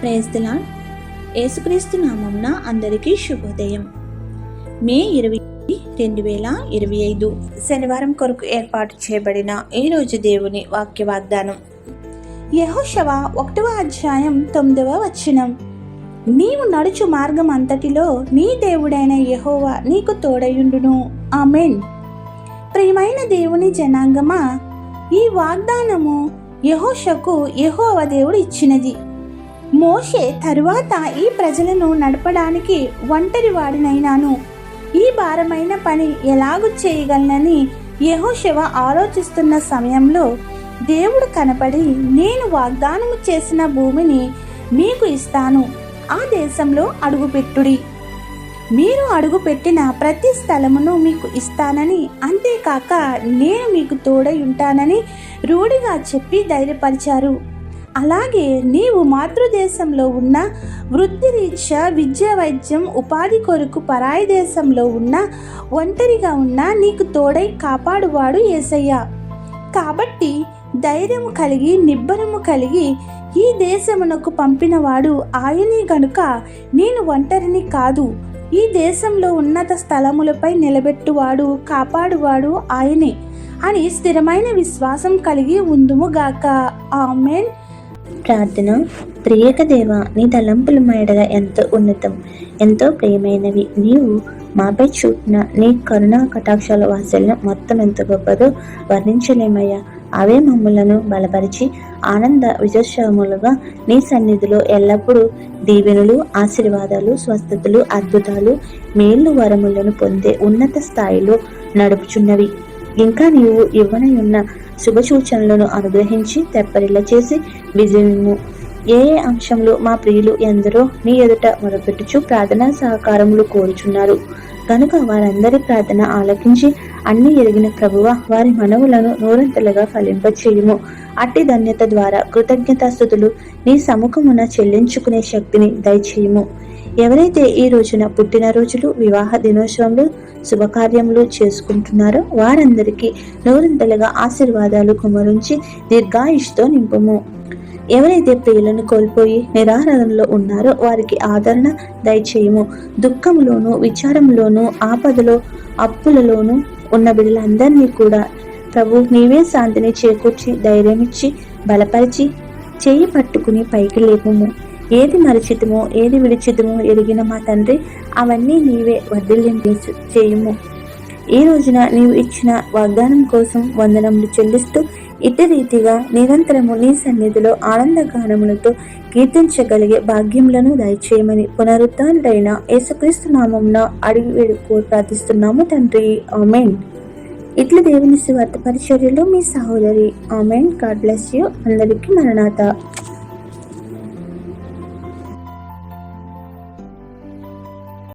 ప్రేస్తలా యేసుక్రీస్తు నామంన అందరికీ శుభోదయం. మే ఇరవై రెండు వేల ఇరవై ఐదు శనివారం కొరకు ఏర్పాటు చేయబడిన ఈ రోజు దేవుని వాక్య వాగ్దానం యహోషవ ఒకటవ అధ్యాయం తొమ్మిదవ వచనం. నీవు నడుచు మార్గం అంతటిలో నీ దేవుడైన యహోవ నీకు తోడయుండును. ఆమెన్. ప్రియమైన దేవుని జనాంగమా ఈ వాగ్దానము యహోషకు యహోవ దేవుడు ఇచ్చినది. మోషే తరువాత ఈ ప్రజలను నడపడానికి ఒంటరి వాడినైనాను. ఈ భారమైన పని ఎలాగూ చేయగలనని యహోశివ ఆలోచిస్తున్న సమయంలో దేవుడు కనపడి నేను వాగ్దానము చేసిన భూమిని మీకు ఇస్తాను. ఆ దేశంలో అడుగుపెట్టుడి. మీరు అడుగుపెట్టిన ప్రతి స్థలమును మీకు ఇస్తానని అంతేకాక నేను మీకు తోడై ఉంటానని రూఢిగా చెప్పి ధైర్యపరిచారు. అలాగే నీవు మాతృదేశంలో ఉన్న వృత్తిరీత్యా విద్య వైద్యం ఉపాధి కొరకు పరాయి దేశంలో ఉన్న ఒంటరిగా ఉన్న నీకు తోడై కాపాడువాడు ఏసయ్య. కాబట్టి ధైర్యము కలిగి నిబ్బరము కలిగి ఈ దేశమునకు పంపినవాడు ఆయనే గనుక నేను ఒంటరిని కాదు ఈ దేశంలో ఉన్నత స్థలములపై నిలబెట్టువాడు కాపాడువాడు ఆయనే అని స్థిరమైన విశ్వాసం కలిగి ఉందుముగాక ఆమెన్. ప్రార్థన ప్రియక దేవ నీ తలంపుల మేడల ఎంతో ఉన్నతం ఎంతో ప్రియమైనవి నీవు మాపై చూపిన నీ కరుణా కటాక్షాల వాసలను మొత్తం ఎంత గొప్పదో వర్ణించలేమయ్యా. అవే మమ్ములను బలపరిచి ఆనంద విజయశ్రములుగా నీ సన్నిధిలో ఎల్లప్పుడూ దీవెనులు ఆశీర్వాదాలు స్వస్థతలు అద్భుతాలు మేలు వరములను పొందే ఉన్నత స్థాయిలో నడుపుచున్నవి. ఇంకా నీవు ఇవ్వనయున్న శుభ సూచనలను అనుగ్రహించి తెప్పరిల్ల చేసి విజయము. ఏ ఏ అంశంలో మా ప్రియులు ఎందరో నీ ఎదుట మొదపెట్టుచు ప్రార్థనా సహకారములు కోరుచున్నారు. కనుక వారందరి ప్రార్థన ఆలకించి అన్ని ఎరిగిన ప్రభువ వారి మనవులను నూరంతలుగా ఫలింపచేయుము. అట్టి ధన్యత ద్వారా కృతజ్ఞతాస్థుతులు నీ సముఖమున చెల్లించుకునే శక్తిని దయచేయుము. ఎవరైతే ఈ రోజున పుట్టినరోజులు వివాహ దినోత్సవంలో శుభకార్యములు చేసుకుంటున్నారో. వారందరికీ నూరంతలుగా ఆశీర్వాదాలు కుమరించి దీర్ఘాయుష్తో నింపము. ఎవరైతే ప్రియులను కోల్పోయి నిరాహారంలో ఉన్నారో వారికి ఆదరణ దయచేయము. దుఃఖంలోను విచారంలోను ఆపదలో అప్పులలోను ఉన్న బిడ్డలందరినీ కూడా ప్రభు నీవే శాంతిని చేకూర్చి ధైర్యమిచ్చి బలపరిచి చేయి పట్టుకుని పైకి లేపుము. ఏది మరిచితమో ఏది విడిచితమో ఎరిగిన మా తండ్రి అవన్నీ నీవే వర్ధిల్లింప చేయుము. ఈ రోజున నీవు ఇచ్చిన వాగ్దానం కోసం వందనములు చెల్లిస్తూ ఇట్టి రీతిగా నిరంతరము నీ సన్నిధిలో ఆనందగానములతో కీర్తించగలిగే భాగ్యములను దయచేయమని పునరుద్ధానుడైన యేసుక్రీస్తు నామంన అడిగి వేడుకో ప్రార్థిస్తున్నాము తండ్రి. ఆమెన్. ఇట్లా దేవుని స్వార్థ పరిచర్యలో మీ సహోదరి ఆమెన్. God bless you. అందరికీ మరణాత.